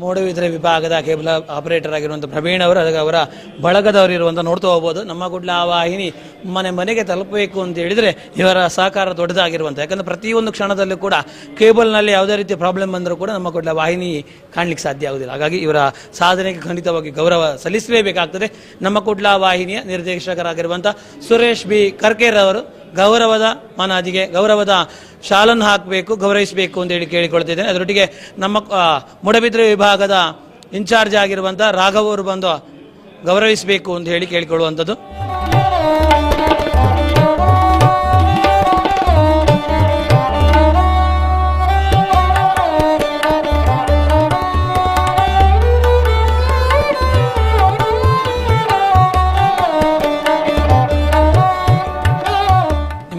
ಮೂಡುಬಿದ್ರೆ ವಿಭಾಗದ cable operator ಆಗಿರುವಂಥ ಪ್ರವೀಣ್ ಅವರು, ಅದಕ್ಕೆ ಅವರ ಬಳಗದವರು ಇರುವಂಥ ನೋಡ್ತಾ ಹೋಗ್ಬೋದು. ನಮ್ಮ ಗುಡ್ಲ ವಾಹಿನಿ ಮನೆ ಮನೆಗೆ ತಲುಪಬೇಕು ಅಂತ ಹೇಳಿದರೆ ಇವರ ಸಹಕಾರ ದೊಡ್ಡದಾಗಿರುವಂಥ ಯಾಕಂದರೆ ಪ್ರತಿಯೊಂದು ಕ್ಷಣದಲ್ಲೂ ಕೂಡ ಕೇಬಲ್ನಲ್ಲಿ ಯಾವುದೇ ರೀತಿಯ ಪ್ರಾಬ್ಲಮ್ ಬಂದರೂ ಕೂಡ ನಮ್ಮ ಗುಡ್ಲ ವಾಹಿನಿ ಕಾಣಲಿಕ್ಕೆ ಸಾಧ್ಯ ಆಗುವುದಿಲ್ಲ ಹಾಗಾಗಿ ಇವರ ಸಾಧನೆಗೆ ಖಂಡಿತವಾಗಿ ಗೌರವ ಸಲ್ಲಿಸಲೇಬೇಕಾಗ್ತದೆ. ನಮ್ಮ ಕುಡ್ಲ ವಾಹಿನಿಯ ನಿರ್ದೇಶಕರಾಗಿರುವಂಥ ಸುರೇಶ್ ಬಿ ಕರ್ಕೇರ್ ಅವರು ಗೌರವದ ಮನಾದಿಗೆ ಗೌರವದ ಶಾಲನ್ನು ಹಾಕಬೇಕು, ಗೌರವಿಸಬೇಕು ಅಂತ ಹೇಳಿ ಕೇಳಿಕೊಳ್ತಿದ್ದೇನೆ. ಅದರೊಟ್ಟಿಗೆ ನಮ್ಮ ಮುಡಬಿದ್ರೆ ವಿಭಾಗದ ಇನ್ಚಾರ್ಜ್ ಆಗಿರುವಂಥ ರಾಘವ್ ಅವರು ಬಂದು ಗೌರವಿಸಬೇಕು ಅಂತ ಹೇಳಿ ಕೇಳಿಕೊಳ್ಳುವಂಥದ್ದು.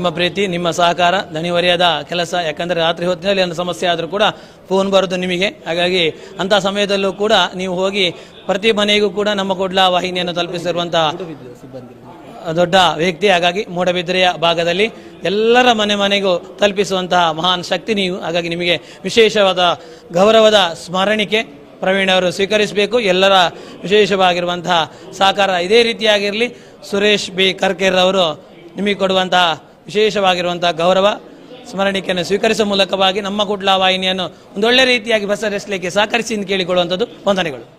ಪ್ರೀತಿ, ನಿಮ್ಮ ಸಹಕಾರ ದಣಿವರಿಯದ ಕೆಲಸ. ಯಾಕಂದರೆ ರಾತ್ರಿ ಹೊತ್ತಿನಲ್ಲಿ ಒಂದು ಸಮಸ್ಯೆ ಆದರೂ ಕೂಡ ಫೋನ್ ಬರೋದು ನಿಮಗೆ. ಹಾಗಾಗಿ ಅಂಥ ಸಮಯದಲ್ಲೂ ಕೂಡ ನೀವು ಹೋಗಿ ಪ್ರತಿ ಮನೆಗೂ ಕೂಡ ನಮ್ಮ ಕೊಡ್ಲ ವಾಹಿನಿಯನ್ನು ತಲುಪಿಸಿರುವಂತಹ ದೊಡ್ಡ ವ್ಯಕ್ತಿ, ಹಾಗಾಗಿ ಮೂಡಬಿದ್ರೆಯ ಭಾಗದಲ್ಲಿ ಎಲ್ಲರ ಮನೆ ಮನೆಗೂ ತಲುಪಿಸುವಂತಹ ಮಹಾನ್ ಶಕ್ತಿ ನೀವು. ಹಾಗಾಗಿ ನಿಮಗೆ ವಿಶೇಷವಾದ ಗೌರವದ ಸ್ಮರಣಿಕೆ ಪ್ರವೀಣ್ ಅವರು ಸ್ವೀಕರಿಸಬೇಕು. ಎಲ್ಲರ ವಿಶೇಷವಾಗಿರುವಂತಹ ಸಹಕಾರ ಇದೇ ರೀತಿಯಾಗಿರಲಿ. ಸುರೇಶ್ ಬಿ. ಕರ್ಕೇರ್ ಅವರು ನಿಮಗೆ ಕೊಡುವಂತಹ ವಿಶೇಷವಾಗಿರುವಂತಹ ಗೌರವ ಸ್ಮರಣಿಕೆಯನ್ನು ಸ್ವೀಕರಿಸುವ ಮೂಲಕವಾಗಿ ನಮ್ಮ ಕುಡ್ಲಾ ವಾಹಿನಿಯನ್ನು ಒಂದೊಳ್ಳೆ ರೀತಿಯಾಗಿ ಬಸರಿಸಲಿಕ್ಕೆ ಸಹಕರಿಸಿ ಎಂದು ಕೇಳಿಕೊಳ್ಳುವಂಥದ್ದು ವಂದನೆಗಳು.